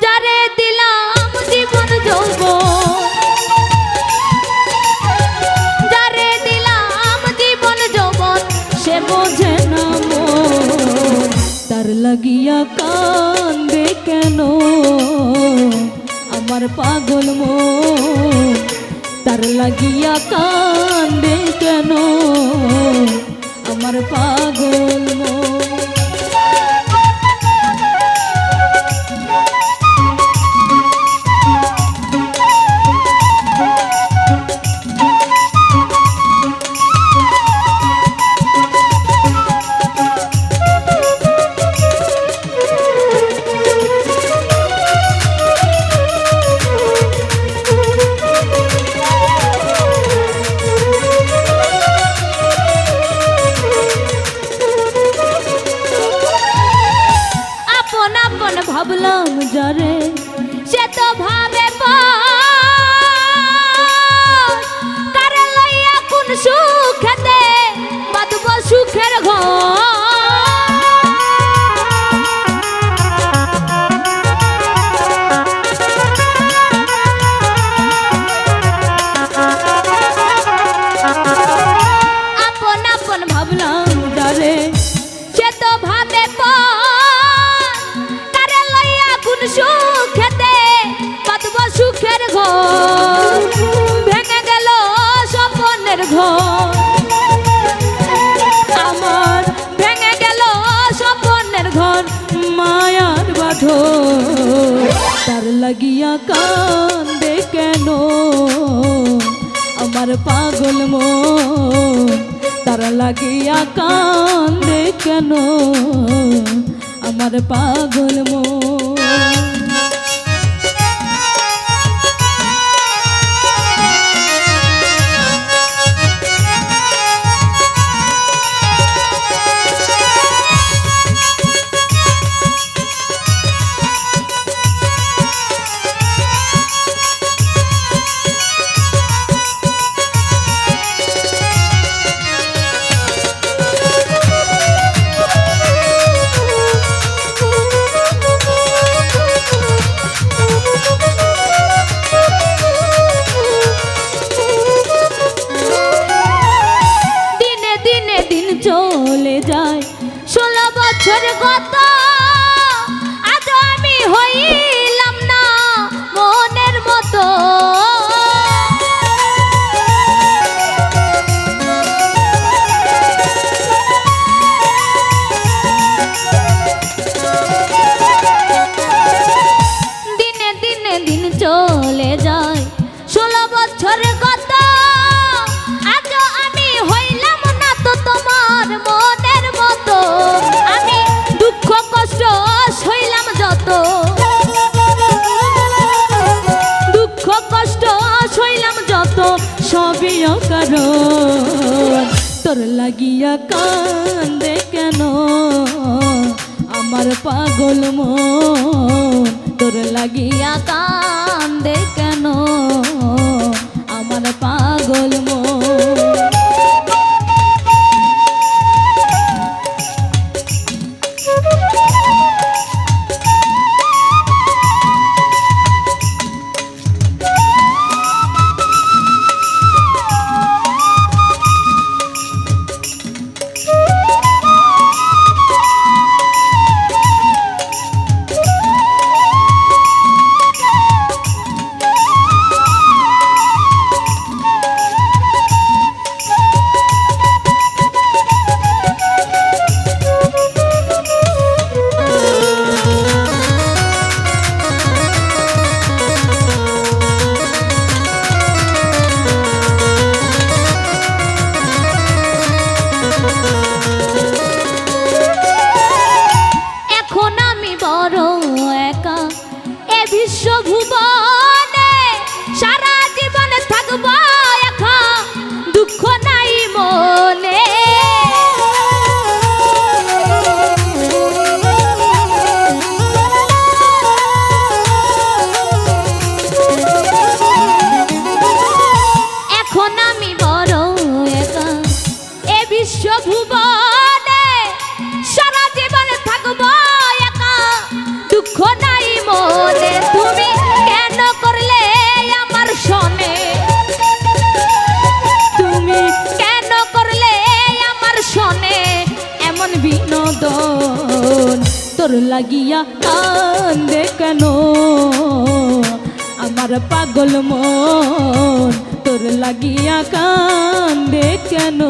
যারে দিলাম জীবন যৌবন। যারে দিলাম জীবন যৌবন, সে বোঝে না তার লাগিয়া কান্দে কেন? আমার পাগল মন। তার লাগিয়া কান্দে কেন? আমার পাগল যারে সে তো ভাবে কারে লইয়া কোন সুখেতে বাঁধব সুখের ঘর? ভাবলাম যারে সে তো ঘর। আমার ভেঙে গেল স্বপনের ঘর, মায়ার বাঁধর তার লাগিয়া কান্দে কেন? আমার পাগল মন, তার লাগিয়া কান্দে কেন? আমার পাগল মন। ষোলো বছর গত আজ আমি হইলাম কারণ তোর লাগিয়া কান্দে কেন? আমার পাগল মন তোর লাগিয়া কান্দে কেন তোর লাগিয়া কান্দে কেন? আমার পাগল মন তোর লাগিয়া কান্দে কেন?